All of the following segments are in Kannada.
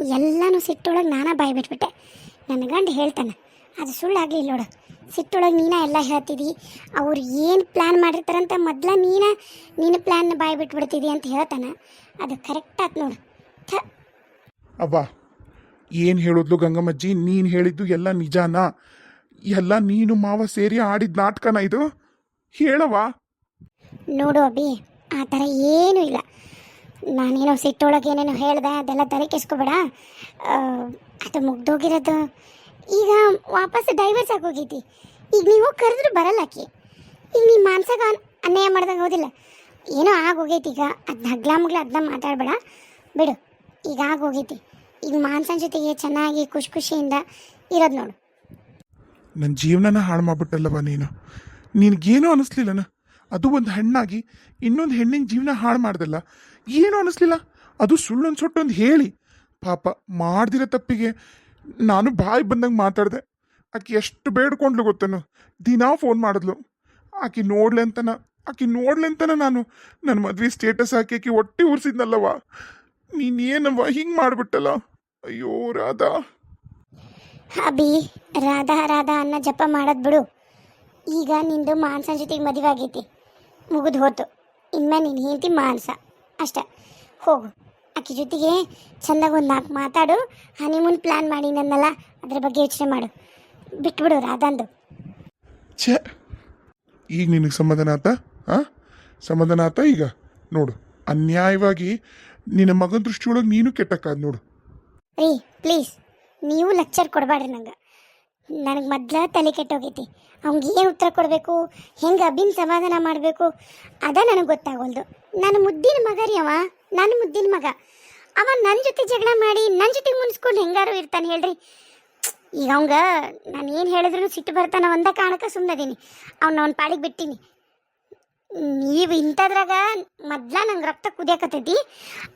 ಎಲ್ಲನೂ ಸಿಟ್ಟೊಳಗೆ ನಾನೇ ಬಾಯಿ ಬಿಟ್ಬಿಟ್ಟೆ. ನನ್ನ ಗಂಡ ಹೇಳ್ತಾನೆ ಅದು ಸುಳ್ಳಾಗಲಿಲ್ಲ ನೋಡು. ಸಿಟ್ಟೊಳಗೆ ನೀನ ಎಲ್ಲ ಹೇಳ್ತಿದ್ದಿ ಅವ್ರು ಏನು ಪ್ಲ್ಯಾನ್ ಮಾಡಿರ್ತಾರಂತ ಮೊದ್ಲ ನೀನ ನೀನು ಪ್ಲ್ಯಾನ್ ಬಾಯಿ ಬಿಟ್ಬಿಡ್ತಿದ್ದಿ ಅಂತ ಹೇಳ್ತಾನೆ. ಅದು ಕರೆಕ್ಟ್ ಆಯ್ತು ನೋಡು. ಥ. ಅವ್ವ ಏನು ಹೇಳಿದ್ಲು ಗಂಗಮ್ಮಜ್ಜಿ? ನೀನು ಹೇಳಿದ್ದು ಎಲ್ಲ ನಿಜಾನಾ? ಎಲ್ಲ ನೀನು ಮಾವ ಸೇರಿ ಆಡಿದ ನಾಟಕನ ಇದು? ಹೇಳವ್ವ. ನೋಡು ಅಭಿ ಆ ಥರ ಏನೂ ಇಲ್ಲ. ನಾನೇನೋ ಸಿಟ್ಟೊಳಗೆ ಏನೇನೋ ಹೇಳ್ದೆ, ಅದೆಲ್ಲ ತಲೆ ಕೆಸ್ಕೊಬೇಡ ಅದು ಮುಗ್ದೋಗಿರೋದು. ಈಗ ವಾಪಸ್ ಡೈವರ್ಸ್ ಆಗೋಗೈತಿ ಈಗ ನೀವು ಕರೆದ್ರು ಬರಲ್ಲ ಆಕಿ. ಈಗ ನೀವು ಮಾನ್ಸಾಗ ಅನ್ಯಾಯ ಮಾಡ್ದಂಗೆ ಹೋದಿಲ್ಲ ಏನೋ ಆಗೋಗೈತಿ ಈಗ. ಅದನ್ನ ಹಗ್ಲ ಮುಗ್ಲ ಅದನ್ನ ಮಾತಾಡಬೇಡ. ಬಿಡು. ಈಗ ಆಗೋಗೈತಿ ಈಗ ಮಾನ್ಸನ ಜೊತೆಗೆ ಚೆನ್ನಾಗಿ ಖುಷಿ ಖುಷಿಯಿಂದ ಇರೋದು ನೋಡು. ನನ್ನ ಜೀವನನ ಹಾಳು ಮಾಡ್ಬಿಟ್ಟಲ್ಲವ ನೀನು. ನಿನಗೇನೂ ಅನಿಸ್ಲಿಲ್ಲನ? ಅದು ಒಂದು ಹೆಣ್ಣಾಗಿ ಇನ್ನೊಂದು ಹೆಣ್ಣಿನ ಜೀವನ ಹಾಳು ಮಾಡ್ದಲ್ಲ. ಏನೂ ಅನ್ನಿಸ್ಲಿಲ್ಲ? ಅದು ಸುಳ್ಳೊಂದು ಅನ್ಸೊಟ್ಟೊಂದು ಹೇಳಿ. ಪಾಪ ಮಾಡ್ದಿರ ತಪ್ಪಿಗೆ ನಾನು ಬಾಯಿ ಬಂದಂಗೆ ಮಾತಾಡಿದೆ. ಆಕೆ ಎಷ್ಟು ಬೇಡ್ಕೊಂಡ್ಲು ಗೊತ್ತೇನು? ದಿನಾ ಫೋನ್ ಮಾಡಿದ್ಲು. ಆಕೆ ನೋಡ್ಲೆ ಅಂತನ, ಆಕೆ ನೋಡ್ಲೆ ಅಂತನ ನಾನು. ನನ್ನ ಮದ್ವೆ ಸ್ಟೇಟಸ್ ಹಾಕಿ ಆಕೆ ಒಟ್ಟಿ ಉರ್ಸಿದ್ನಲ್ಲವ ನೀನೇನವ್ವ ಹಿಂಗೆ ಮಾಡ್ಬಿಟ್ಟಲ್ಲ? ಅಯ್ಯೋ, ರಾಧಾ. ಅಭಿ, ರಾಧಾ ರಾಧಾ ಅನ್ನ ಜಪ ಮಾಡದ್ ಬಿಡು. ಈಗ ನಿಂದು ಮಾನ್ಸನ ಜೊತೆಗೆ ಮದುವೆ ಆಗೈತಿ. ಮುಗಿದು ಹೋತು. ಇನ್ಮೇಲೆ ನೀನು ಹೇಳ್ತಿ ಮಾನ್ಸ. ಅಷ್ಟೆ. ಹೋಗು. ಆಕೆ ಜೊತೆಗೆ ಚಂದಾಗ ಒಂದು ನಾಲ್ಕು ಮಾತಾಡು ಹನಿಮೂನ್ ಪ್ಲ್ಯಾನ್ ಮಾಡಿ ನನ್ನಲ್ಲ ಅದ್ರ ಬಗ್ಗೆ ಯೋಚನೆ ಮಾಡು. ಬಿಟ್ಬಿಡು ರಾಧಾಂದು. ಛೇ ಈಗ ನಿನಗೆ ಸಮಾಧಾನ ಆತ? ಆ? ಸಮಾಧಾನ ಆತ ಈಗ? ನೋಡು ಅನ್ಯಾಯವಾಗಿ ನಿನ್ನ ಮಗನ ದೃಷ್ಟಿಯೊಳಗೆ ನೀನು ಕೆಟ್ಟಕ್ಕಾದ ನೋಡು. ರೀ ಪ್ಲೀಸ್ ನೀವು ಲೆಕ್ಚರ್ ಕೊಡಬೇಡ್ರಿ ನಂಗೆ. ನನಗೆ ಮೊದ್ಲ ತಲೆ ಕೆಟ್ಟೋಗೈತಿ. ಅವ್ನಿಗೆ ಏನು ಉತ್ತರ ಕೊಡಬೇಕು? ಹೆಂಗೆ ಅಭಿನ್ ಸಮಾಧಾನ ಮಾಡಬೇಕು? ಅದ ನನಗೆ ಗೊತ್ತಾಗೋಲ್ದು. ನನ್ನ ಮುದ್ದಿನ ಮಗ ರೀ ಅವ. ನನ್ನ ಮುದ್ದಿನ ಮಗ. ಅವ ನನ್ನ ಜೊತೆ ಜಗಳ ಮಾಡಿ ನನ್ನ ಜೊತೆಗೆ ಮುನ್ಸ್ಕೊಂಡು ಹೆಂಗಾರು ಇರ್ತಾನೆ ಹೇಳ್ರಿ. ಈಗ ಅವಂಗ ನಾನು ಏನು ಹೇಳಿದ್ರು ಸಿಟ್ಟು ಬರ್ತಾನ ಒಂದ ಕಾಣಕ್ಕೆ ಸುಮ್ಮನದೀನಿ ಅವ್ನ ಅವ್ನ ಪಾಳಿಗೆ ಬಿಟ್ಟಿನಿ. ನೀವು ಇಂಥದ್ರಾಗ ಮೊದ್ಲ ನಂಗೆ ರಕ್ತ ಕುದಿಯಕತ್ತೈತಿ.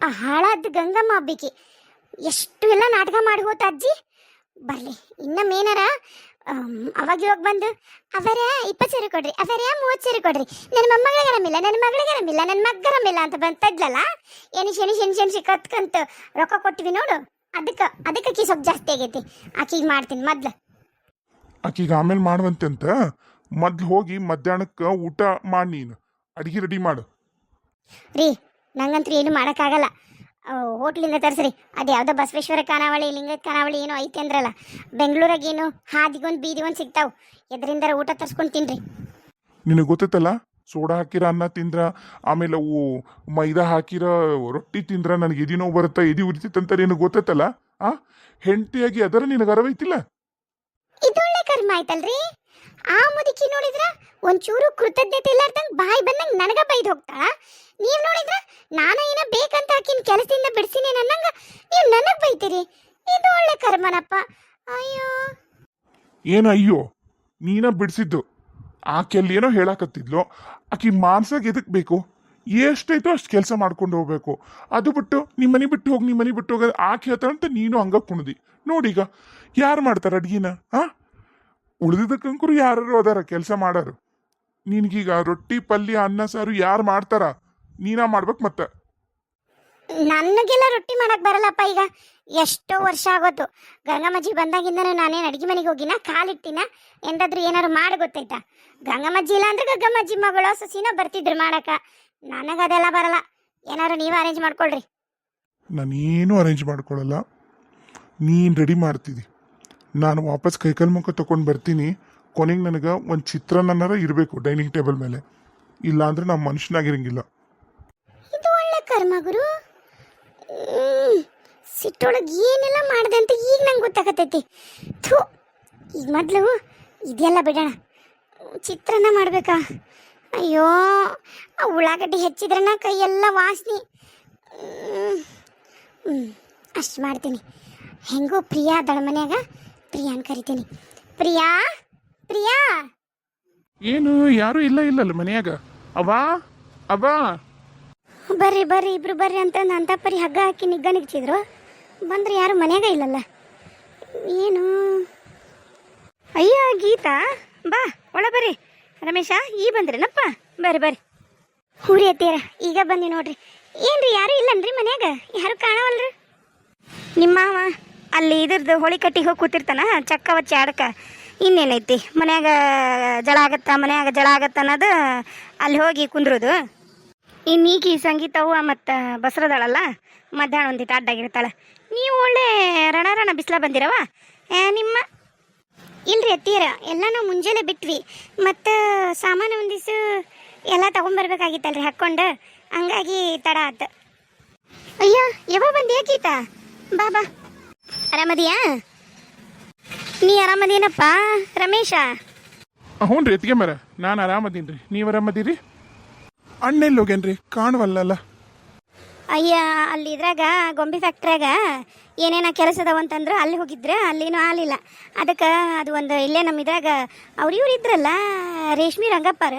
ಆ ಹಾಳಾದ ಗಂಗಮ್ಮ ಹಬ್ಬಿಕಿ ಎಷ್ಟು ಎಲ್ಲ ನಾಟಕ ಮಾಡಿ ಅಜ್ಜಿ. ಬರ್ಲಿ ಇನ್ನೊಮ್ಮೆ ಏನಾರ ಅವಾಗ ಇವಾಗ ಬಂದು ಅವರೇ ಇಪ್ಪತ್ತು ಸಾವಿರ ಕೊಡ್ರಿ ಅವರ ಮೂವತ್ತು ಸಾವಿರ ಕೊಡ್ರಿ. ನನ್ನ ಮೊಮ್ಮಗಳಿಗೆ ಆರಾಮಿಲ್ಲ ನನ್ನ ಮಗಳಿಗೆ ಆರಾಮಿಲ್ಲ ನನ್ನ ಮಗ್ಗ ಆರಾಮಿಲ್ಲ ಅಂತ ಬಂತದ್ಲಲ್ಲ? ಏನು ಶನಿ ಶನಿ ಶನಿ ಕತ್ಕಂತ ರೊಕ್ಕ ಕೊಟ್ಟಿವಿ ನೋಡು. ಅದಕ್ಕೆ ಅದಕ್ಕೆ ಆಕಿ ಸ್ವಲ್ಪ ಜಾಸ್ತಿ ಆಗೈತಿ. ಆಕಿಗೆ ಮಾಡ್ತೀನಿ ಮೊದ್ಲು. ಆಕಿಗೆ ಆಮೇಲೆ ಮಾಡುವಂತೆ ಅಂತ. ಮೊದ್ಲು ಹೋಗಿ ಮಧ್ಯಾಹ್ನಕ್ಕೆ ಊಟ ಮಾಡಿ ನೀನು. ಅಡಿಗೆ ರೆಡಿ ಮಾಡು. ರೀ ನಂಗಂತೂ ಏನು ಮಾಡೋಕ್ಕಾಗಲ್ಲ. ಹೋಟ್ಲಿಂದ ತರಿಸ್ರಿ. ಅದು ಯಾವುದೋ ಬಸವೇಶ್ವರ ಖಾನಾವಳಿ ಲಿಂಗದ ಖಾನಾವಳಿ ಏನೋ ಐತೆ ಅಂದ್ರಲ್ಲ. ಬೆಂಗಳೂರಾಗೇನು ಹಾದಿಗೊಂದು ಬೀದಿಗೊಂದು ಸಿಗ್ತಾವೆ. ಎದರಿಂದಾರ ಊಟ ತರಿಸ್ಕೊಂಡು ತಿನ್ರಿ. ನಿನಗೆ ಗೊತ್ತೈತಲ್ಲ ಸೋಡಾ ಹಾಕಿರ ಅನ್ನ ತಿಂದ್ರ ಆಮೇಲೆ ಅವು ಮೈದಾ ಹಾಕಿರ ರೊಟ್ಟಿ ತಿಂದ್ರ ನನಗೆ ಎದಿ ನೋವು ಬರುತ್ತೆ ಎದಿ ಉರಿತಿತ್ತಂತ ನಿನಗೆ ಗೊತ್ತೈತಲ್ಲ? ಆ? ಹೆಂಡತಿಯಾಗಿ ಅದರ ನಿನಗೆ ಅರವೈತಿಲ್ಲ ಇದೊಳ್ಳೆ ಕರ್ಮ ಆಯ್ತಲ್ರಿ. ಆ ಮುದುಕಿ ನೋಡಿದ್ರ ಒಂಚೂರು ಕೃತಜ್ಞತೆ ಇಲ್ಲಾರ್ದಂಗ್ ಬಾಯಿ ಬಂದಂಗ್ ನನಗ ಬೈದ್ ಹೋಗ್ತಾಳ. ನೀವ್ ನೋಡಿದ್ರ ನಾನು ಕೆಲಸದಿಂದ ಬಿಡ್ಸಿನಿ ನನ್ನಂಗ ನೀವು ನನಗೆ ಬೈತೀರಿ? ಇದು ಒಳ್ಳೆ ಕರ್ಮನಪ್ಪ. ಅಯ್ಯೋ. ಏನು ಅಯ್ಯೋ, ನೀನ ಬಿಡಿಸಿದ್ದು. ಆಕೆಲ್ಲಿ ಏನೋ ಹೇಳಾಕತ್ತಿದ್ಲು, ಆಕಿ ಮಾನ್ಸಾಗ ಎದಕ್ ಬೇಕು? ಎಷ್ಟೈತೋ ಅಷ್ಟು ಕೆಲಸ ಮಾಡ್ಕೊಂಡು ಹೋಗ್ಬೇಕು. ಅದು ಬಿಟ್ಟು ನಿಮ್ಮ ಮನೆ ಬಿಟ್ಟು ಹೋಗಿ ನಿಮ್ಮ ಮನೆ ಬಿಟ್ಟು ಹೋಗೋದು ಆಕೆ ಹೇಳ್ತಾರಂತ ನೀನು ಹಂಗ ಕುಣ್ದಿ. ನೋಡೀಗ, ಯಾರು ಮಾಡ್ತಾರ ಅಡ್ಗಿನ, ಆ? ಉಳಿದಿದ್ದಕ್ಕಂಕರು ಯಾರು ಅದಾರ ಕೆಲಸ ಮಾಡಾರು? ನಿನಗೀಗ ರೊಟ್ಟಿ, ಪಲ್ಯ, ಅನ್ನ, ಸಾರು ಯಾರು ಮಾಡ್ತಾರ? ನೀನಾ ಮಾಡ್ಬೇಕು ಮತ್ತೆ. ನನಗೆಲ್ಲ ರೊಟ್ಟಿ ಮಾಡಕ್ ಬರಲ್ಲಪ್ಪ ಈಗ. ಎಷ್ಟೋ ವರ್ಷ ಆಗೋತು. ಗಂಗಮ್ಮಜ್ಜಿ ಬಂದಾಗಿಂದ ನಾನೇನು ಅಡಿಗೆ ಮನೆಗೆ ಹೋಗಿನ? ಕಾಲಿಟ್ಟಿನ? ಎಂದಾದ್ರೂ ಏನಾದ್ರು ಮಾಡಿ ಗೊತ್ತಾಯ್ತಾ? ಗಂಗಮ್ಮಜ್ಜಿ ಇಲ್ಲ ಅಂದ್ರೆ ಗಂಗಮ್ಮಜ್ಜಿ ಮಗಳು ಸಸಿನ ಬರ್ತಿದ್ರು ಮಾಡಕ. ನನಗೆ ಅದೆಲ್ಲ ಬರಲ್ಲ. ಏನಾದ್ರು ನೀವು ಅರೇಂಜ್ ಮಾಡ್ಕೊಳ್ರಿ. ನಾನೇನು ಅರೇಂಜ್ ಮಾಡ್ಕೊಳ್ಳಲ್ಲ ನೀನು ರೆಡಿ ಮಾಡ್ತಿದ್ದಿ ನಾನು ವಾಪಸ್ ಕೈಕಲ್ ಮುಖ ತೊಗೊಂಡು ಬರ್ತೀನಿ. ಕೊನೆಗೆ ನನಗೆ ಒಂದು ಚಿತ್ರಾನ್ನನಾರ ಇರಬೇಕು ಡೈನಿಂಗ್ ಟೇಬಲ್ ಮೇಲೆ. ಇಲ್ಲಾಂದ್ರೆ ನಾವು ಮನುಷ್ಯನಾಗಿರಂಗಿಲ್ಲ. ಇದು ಒಳ್ಳೆ ಕರ್ಮ ಗುರು. ಸಿಟ್ಟೊಳಗೆ ಏನೆಲ್ಲ ಮಾಡಿದೆ ಅಂತ ಈಗ ನಂಗೆ ಗೊತ್ತಾಗತೈತಿ ಥೂ, ಈಗ ಮೊದಲು ಇದೆಲ್ಲ ಬಿಡೋಣ. ಚಿತ್ರಾನ್ನ ಮಾಡಬೇಕಾ? ಅಯ್ಯೋ, ಆ ಉಳ್ಳಾಗಡ್ಡಿ ಹೆಚ್ಚಿದ್ರನ ಕೈಯೆಲ್ಲ ವಾಸನೆ. ಅಷ್ಟು ಮಾಡ್ತೀನಿ. ಹೆಂಗೋ ಪ್ರಿಯಾ ದಳ ಮನ್ಯಾಗ, ಪ್ರಿಯಾನ್ ಕರಿತೀನಿ. ಪ್ರಿಯಾ ಪ್ರಿಯಾ! ಏನು, ಯಾರು ಇಲ್ಲ ಇಲ್ಲಲ್ಲ ಮನೆಯಾಗ. ಅವಾ ಅವಾ ಬರ್ರಿ ಬರ್ರಿ, ಇಬ್ರು ಬರ್ರಿ ಅಂತ ಅಂತ ಪರಿ ಹಗ್ಗ ಹಾಕಿ ನಿಗ್ಗ ನಿಗ್ಚಿದ್ರು ಬಂದ್ರೆ ಯಾರು ಮನೆಯಾಗ ಇಲ್ಲಲ್ಲ. ಏನು? ಅಯ್ಯ, ಗೀತಾ, ಬಾ ಒಳ ಬರ್ರಿ. ರಮೇಶ, ಈ ಬಂದ್ರೇನಪ್ಪ? ಬರ್ರಿ ಬರ್ರಿ. ಹೂರಿ ಅತ್ತೀರ ಈಗ ಬಂದಿ ನೋಡ್ರಿ. ಏನ್ರಿ, ಯಾರು ಇಲ್ಲನ್ರಿ ಮನ್ಯಾಗ? ಯಾರು ಕಾಣವಲ್ರಿ? ನಿಮ್ಮ ಅಲ್ಲಿ ಇದ್ರದ್ದು ಹೋಳಿ ಕಟ್ಟಿಗೆ ಹೋಗಿ ಕೂತಿರ್ತಾನ, ಚಕ್ಕ ವಚ್ಚಿ ಆಡಕ. ಇನ್ನೇನೈತಿ? ಮನ್ಯಾಗ ಜಳ ಆಗತ್ತ, ಮನ್ಯಾಗ ಜಳ ಆಗತ್ತ ಅನ್ನೋದು ಅಲ್ಲಿ ಹೋಗಿ ಕುಂದ್ರೋದು. ಇನ್ನು ಸಂಗೀತವು ಮತ್ತು ಬಸರದಳಲ್ಲ? ಮಧ್ಯಾಹ್ನ ಒಂದಿಟ್ಟು ಅಡ್ಡಾಗಿರ್ತಾಳೆ. ನೀವು ಒಳ್ಳೆ ರಣ ರಣ ಬಿಸಿಲ ಬಂದಿರವ? ನಿಮ್ಮ? ಇಲ್ರಿ ಅತ್ತೀರ ಎಲ್ಲ ನಾವು ಮುಂಜಾನೆ ಬಿಟ್ವಿ. ಮತ್ತು ಸಾಮಾನು ಒಂದಿವ್ಸ ಎಲ್ಲ ತಗೊಂಬರ್ಬೇಕಾಗಿತ್ತಲ್ರಿ ಹಾಕ್ಕೊಂಡು. ಹಂಗಾಗಿ ತಡ ಆತು. ಅಯ್ಯ ಯಾವ ಬಂದು ಗೀತಾ ಬಾ ಬಾ. ಆರಾಮದಿಯಾ? ನೀ ಆರಾಮದೇನಪ್ಪ, ರಮೇಶ? ಹ್ಞೂ ರೀ ಎತ್ತಿಗೆ ಮರ ನಾನು ಆರಾಮದೀನಿ ರೀ ನೀವು ಆರಾಮದೀರಿ? ಅಣ್ಣೆಲ್ಲಿ ಹೋಗ್ಯಾನ್ರಿ? ಕಾಣವಲ್ಲಲ್ಲ. ಅಯ್ಯ ಅಲ್ಲಿ ಇದ್ರಾಗ ಗೊಂಬೆ ಫ್ಯಾಕ್ಟ್ರಿಯಾಗ ಏನೇನ ಕೆಲಸ ಅದಾವ ಅಂತಂದ್ರೆ ಅಲ್ಲಿ ಹೋಗಿದ್ರೆ ಅಲ್ಲಿನೂ ಆಲಿಲ್ಲ ಅದಕ್ಕೆ ಅದು ಒಂದು ಇಲ್ಲೇ ನಮ್ಮ ಇದ್ರಾಗ ಅವ್ರು ಇವ್ರು ಇದ್ರಲ್ಲ ರೇಷ್ಮಿ ರಂಗಪ್ಪರ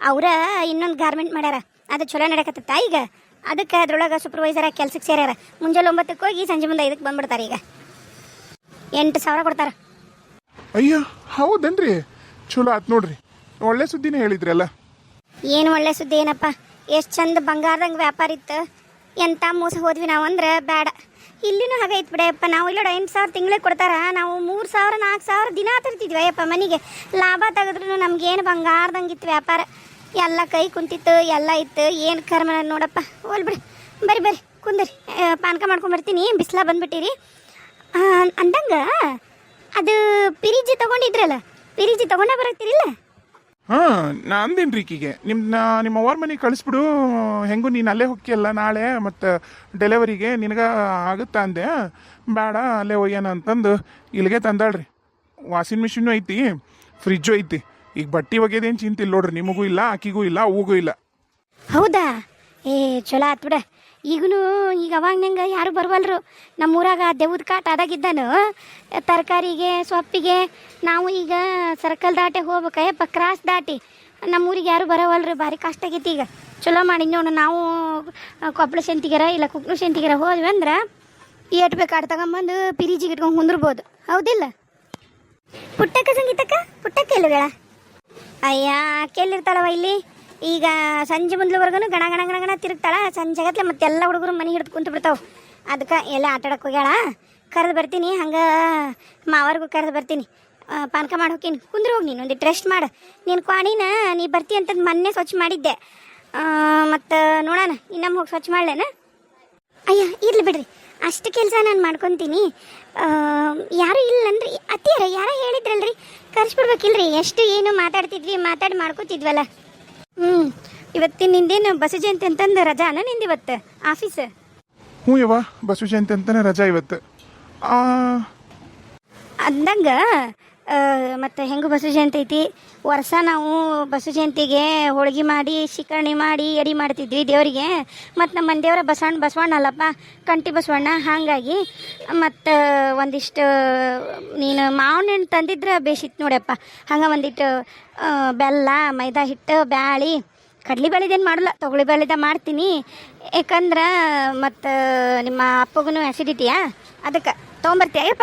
ಅವರ ಇನ್ನೊಂದು ಗಾರ್ಮೆಂಟ್ ಮಾಡ್ಯಾರ. ಅದು ಚಲೋ ನಡಕತ್ತ ಈಗ. ಅದಕ್ಕೆ ಅದ್ರೊಳಗೆ ಸೂಪರ್ವೈಸರ್ ಕೆಲ್ಸಕ್ಕೆ ಸೇರ್ಯಾರ. ಮುಂಜಾನೆ ಒಂಬತ್ತಕ್ಕೆ ಹೋಗಿ ಸಂಜೆ ಮುಂದೆ ಐದಕ್ಕೆ ಬಂದ್ಬಿಡ್ತಾರೆ ಈಗ. ಎಂಟು ಸಾವಿರ ಕೊಡ್ತಾರೆ. ಅಯ್ಯ ಹೌದನ್ರಿ? ಚಲೋ ಆತ್ ನೋಡ್ರಿ. ಒಳ್ಳೆ ಸುದ್ದಿನೇ ಹೇಳಿದ್ರಲ್ಲ ಏನು ಒಳ್ಳೆ ಸುದ್ದಿ ಏನಪ್ಪ? ಎಷ್ಟು ಚಂದ ಬಂಗಾರದಂಗೆ ವ್ಯಾಪಾರ ಇತ್ತು. ಎಂತ ಮೋಸ ಹೋದ್ವಿ ನಾವು ಅಂದ್ರೆ ಬೇಡ ಇಲ್ಲಿನೂ ಹಾಗೆ ಐತ್ ಬಿಡಪ್ಪ ನಾವು ಇಲ್ಲ ಎಂಟು ಸಾವಿರ ತಿಂಗಳಿಗೆ ಕೊಡ್ತಾರ. ನಾವು ಮೂರು ಸಾವಿರ ನಾಲ್ಕು ಸಾವಿರ ದಿನ ತರ್ತಿದ್ವಿ ಅಯ್ಯಪ್ಪ ಮನೆಗೆ. ಲಾಭ ತೆಗೆದ್ರು ನಮ್ಗೇನು ಬಂಗಾರದಂಗಿತ್ತು ವ್ಯಾಪಾರ. ಎಲ್ಲ ಕೈ ಕುಂತಿತ್ತು, ಎಲ್ಲ ಇತ್ತು. ಏನು ಕರ್ಮ ನೋಡಪ್ಪ. ಹೋಲ್ ಬಿಡಿ. ಬರ್ರಿ ಬರ್ರಿ. ಕುಂದ್ರಿ. ಪಾನಕ ಮಾಡ್ಕೊಂಬರ್ತೀನಿ ಬಿಸಿಲ ಬಂದ್ಬಿಟ್ಟಿರಿ. ಅಂದಂಗ ಅದು ಪಿರಿಜಿ ತಗೊಂಡಿದ್ರಲ್ಲ? ಪಿರಿಜಿ ತೊಗೊಂಡೇ ಬರತ್ತೀರಿಲ್ಲ? ಹಾ ನಾ ಅಂದೇನು ರೀಕಿಗೆ ನಿಮ್ಮ ನಿಮ್ಮ ಅವ್ರ ಮನೆಗೆ ಕಳಿಸ್ಬಿಡು, ಹೆಂಗೂ ನೀನು ಅಲ್ಲೇ ಹೊಕ್ಕಿಯಲ್ಲ ನಾಳೆ, ಮತ್ತು ಡೆಲಿವರಿಗೆ ನಿನಗ ಆಗುತ್ತಾ ಅಂದೆ. ಬೇಡ, ಅಲ್ಲೇ ಒಯ್ಯೋಣ ಅಂತಂದು. ಇಲ್ಲಿಗೆ ತಂದಾಳ್ರಿ. ವಾಷಿಂಗ್ ಮಿಷಿನು ಐತಿ ಫ್ರಿಜ್ಜು ಐತಿ. ಈಗ ಬಟ್ಟೆ ಒಗೆದೇನು ಚಿಂತಿಲ್ಲ ನೋಡ್ರಿ, ನಿಮಗೂ ಇಲ್ಲ, ಆಕಿಗೂ ಇಲ್ಲ ಅವಗೂ ಇಲ್ಲ. ಹೌದಾ? ಏ, ಚಲೋ ಆತ್ ಬಿಡ. ಈಗನು ಈಗ ಅವಾಗ ನಂಗೆ ಯಾರು ಬರವಲ್ರು? ನಮ್ಮೂರಾಗ ದೆವ್ವದ ಕಾಟ ಅದಾಗಿದ್ದಾನು. ತರಕಾರಿಗೆ, ಸೊಪ್ಪಿಗೆ, ನಾವು ಈಗ ಸರ್ಕಲ್ ದಾಟಿ ಹೋಗ್ಬೇಕಯ್ಯಪ್ಪ ಕ್ರಾಸ್ ದಾಟಿ. ನಮ್ಮೂರಿಗೆ ಯಾರು ಬರವಲ್ರು? ಭಾರಿ ಕಷ್ಟ ಆಗೈತಿ ಈಗ. ಚಲೋ ಮಾಡಿ ನೋಡು, ನಾವು ಕೊಪ್ಪಳ ಶಂತಿಗೆರ ಇಲ್ಲ ಕುಕ್ನು ಶಂತಿಗೆರ ಹೋದ್ವಿ ಅಂದ್ರೆ ಏಟ್ ಬೇಕು ಆಟ ತಗೊಂಬಂದು ಪಿರಿಜಿಗೆ ಇಟ್ಕೊಂಡು ಕುಂದ್ರಬೋದು. ಹೌದಿಲ್ಲ? ಪುಟ್ಟಕ್ಕ, ಸಂಗೀತಕ್ಕ? ಪುಟ್ಟಕ್ಕ ಇಲ್ಲ ಅಯ್ಯ ಕೇಳಿರ್ತಾಳವ ಇಲ್ಲಿ? ಈಗ ಸಂಜೆ ಮುಂದ್ಲವರೆಗೂ ಗಣ ಗಣ ಗಣ ಗಣ ತಿರುಗ್ತಾಳ. ಸಂಜೆಗತ್ಲೆ ಮತ್ತೆ ಎಲ್ಲ ಹುಡುಗರು ಮನೆ ಹಿಡಿದು ಕುಂತು ಬಿಡ್ತಾವೆ. ಅದಕ್ಕೆ ಎಲ್ಲ ಆಟ ಆಡಕ್ಕೆ ಹೋಗ್ಯಾಳ. ಕರೆದು ಬರ್ತೀನಿ, ಹಂಗೆ ಮಾವರ್ಗೂ ಕರೆದು ಬರ್ತೀನಿ. ಪಾನಕ ಮಾಡಿ ಹೋಗ್ತೀನಿ ಕುಂದ್ರ ಹೋಗಿ ನೀನು ಒಂದಿಟ್ಟು ರೆಸ್ಟ್ ಮಾಡು. ನೀನು ಕ್ವಾಣಿನ, ನೀ ಬರ್ತಿ ಅಂತಂದು ಮೊನ್ನೆ ಸ್ವಚ್ಛ ಮಾಡಿದ್ದೆ. ಮತ್ತು ನೋಡೋಣ, ಇನ್ನೊಮ್ಮೆ ಹೋಗಿ ಸ್ವಚ್ಛ ಮಾಡ್ಲೇನ? ಅಯ್ಯ, ಇರ್ಲಿ ಬಿಡ್ರಿ. ಅಷ್ಟು ಕೆಲಸ ನಾನು ಮಾಡ್ಕೊತೀನಿ. ಯಾರು ಇಲ್ಲನ್ರಿ ಅತ್ತಿಯಾರ, ಯಾರ ಹೇಳಿದ್ರಲ್ರಿ? ಕರ್ಸ್ಬಿಡ್ಬೇಕಿಲ್ರಿ. ಎಷ್ಟು ಏನು ಮಾತಾಡ್ತಿದ್ವಿ, ಮಾತಾಡಿ ಮಾಡ್ಕೋತಿದ್ವಲ್ಲ. ಹ್ಞೂ ಇವತ್ತಿನ ನಿಂದೇನು ಬಸು ಜಯಂತಿ ಅಂತಂದು ರಜಾನ ನಿಂದು ಇವತ್ತು? ಆಫೀಸ್? ಹ್ಞೂ ಯವ್ವ ಬಸವ ಜಯಂತಿ ಅಂತಾನೆ ರಜಾ ಇವತ್ತು. ಆ, ಅಂದಂಗ ಮತ್ತು ಹೆಂಗು ಬಸವ ಜಯಂತಿ ಐತಿ? ವರ್ಷ ನಾವು ಬಸವ ಜಯಂತಿಗೆ ಹೋಳಿಗೆ ಮಾಡಿ, ಶಿಕರಣಿ ಮಾಡಿ, ಎಡಿ ಮಾಡ್ತಿದ್ವಿ ದೇವರಿಗೆ. ಮತ್ತು ನಮ್ಮ ಮನೆದೇವ್ರ ಬಸವಣ್ಣ ಬಸವಣ್ಣ ಅಲ್ಲಪ್ಪ, ಕಂಟಿ ಬಸವಣ್ಣ, ಹಾಗಾಗಿ. ಮತ್ತು ಒಂದಿಷ್ಟು, ನೀನು ಮಾವಿನ ಹಣ್ಣು ತಂದಿದ್ರೆ ಬೇಸಿತ್ತು ನೋಡಪ್ಪ. ಹಂಗೆ ಒಂದಿಟ್ಟು ಬೆಲ್ಲ, ಮೈದಾ ಹಿಟ್ಟು, ಬ್ಯಾಳಿ, ಕಡ್ಲಿ ಬೇಳೆದೇನು ಮಾಡಲ್ಲ ತೊಗಳಿ ಬೇಳೆದ ಮಾಡ್ತೀನಿ. ಯಾಕಂದ್ರೆ ಮತ್ತು ನಿಮ್ಮ ಅಪ್ಪಗೂ ಆ್ಯಸಿಡಿಟಿಯಾ ಅದಕ್ಕೆ ತೊಗೊಂಬರ್ತೀಯಪ್ಪ